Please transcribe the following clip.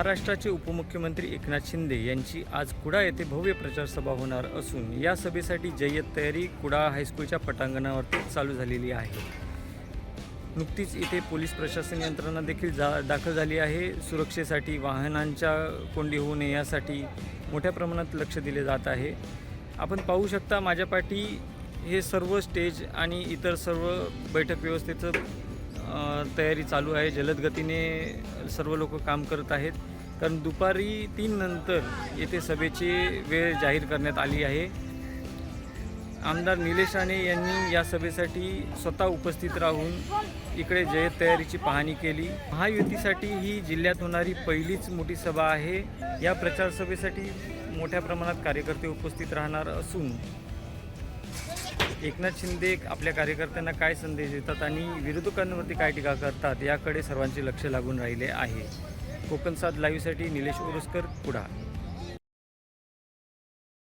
महाराष्ट्राचे उपमुख्यमंत्री एकनाथ शिंदे यांची आज कुडा येथे भव्य प्रचार सभा होणार असून या सभेसाठी जय्यत तयारी कुडा हायस्कूलच्या पटांगणावरती चालू झालेली आहे. नुकतीच इथे पोलीस प्रशासन यंत्रणा देखील जा दाखल झाली आहे. सुरक्षेसाठी वाहनांच्या कोंडी होऊ नये यासाठी मोठ्या प्रमाणात लक्ष दिले जात आहे. आपण पाहू शकता माझ्या पाठी हे सर्व स्टेज आणि इतर सर्व बैठक व्यवस्थेचं तयारी चालू आहे. जलद गतीने सर्व लोक काम करत आहेत. कारण दुपारी तीन नंतर येथे सभेची वेळ जाहीर करण्यात आली आहे. आमदार निलेश राणे यांनी या सभेसाठी स्वतः उपस्थित राहून इकडे जयत तयारीची पाहणी केली. महायुतीसाठी ही जिल्ह्यात होणारी पहिलीच मोठी सभा आहे. या प्रचार सभेसाठी मोठ्या प्रमाणात कार्यकर्ते उपस्थित राहणार असून एकनाथ शिंदे आपल्या कार्यकर्त्यांना काय संदेश देतात आणि विरोधकांवरती काय टीका करतात याकडे सर्वांचे लक्ष लागून राहिले आहे. कोकण साथ लाईव्हसाठी निलेश उरुसकर पुढा